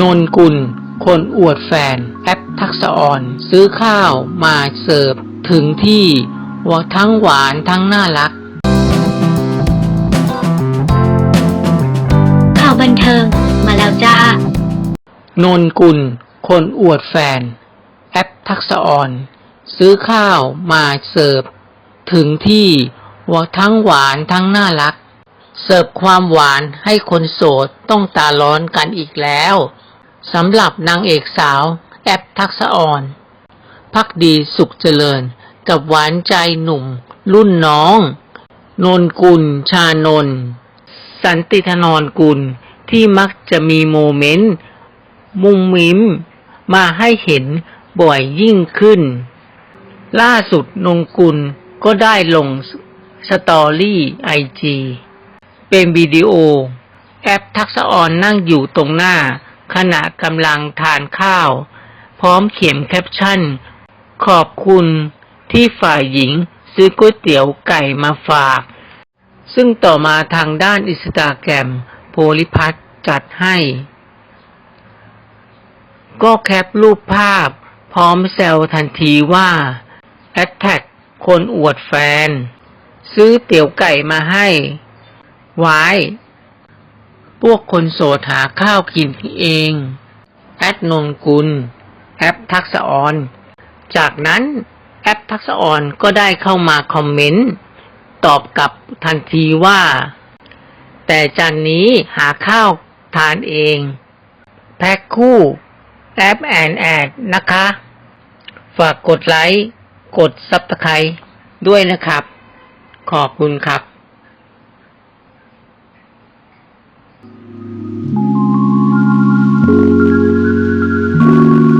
นนกุล คนอวดแฟน แอปทักษะออน ซื้อข้าวมาเสิร์ฟ ถึงที่ว่าทั้งหวานทั้งน่ารัก ข่าวบันเทิงมาแล้วจ้านนกุล คนอวดแฟน แอปทักษะออน ซื้อข้าวมาเสิร์ฟ ถึงที่ว่าทั้งหวานทั้งน่ารัก เสิร์ฟความหวานให้คนโสดต้องตาร้อนกันอีกแล้ว สำหรับนางเอกสาว แอปทักษออนพักดีสุขเจริญ กับหวานใจหนุ่ม รุ่นน้อง นนกุล ชานน สันติธนรกุลที่มักจะมีโมเมนต์ มุงมิม มาให้เห็นบ่อยยิ่งขึ้น ล่าสุดนงกุลก็ได้ลงสตอรี่ไอจีเป็นวิดีโอ แอปทักษะออนนั่งอยู่ตรงหน้า ขณะกำลังทานข้าว พร้อมเขียนแคปชั่น ขอบคุณที่ฝ่ายหญิงซื้อก๋วยเตี๋ยวไก่มาฝาก ซึ่งต่อมาทางด้านอิสตาแกรมโพลิพัทจัดให้ ก็แคปรูปภาพ พร้อมแซวทันทีว่าแอดแท็กคนอวดแฟน ซื้อเตี๋ยวไก่มาให้ ไว้ พวกคนโสดหาข้าวกินเองแอดนนกุล แอปทักษออน จากนั้นแอปทักษออนก็ได้เข้ามาคอมเมนต์ ตอบกลับทันทีว่า แต่จานนี้หาข้าวทานเอง แพ็คคู่แอปแอนแอดนะคะ ฝากกดไลค์ กดซับสไครด้วยนะครับ ขอบคุณครับ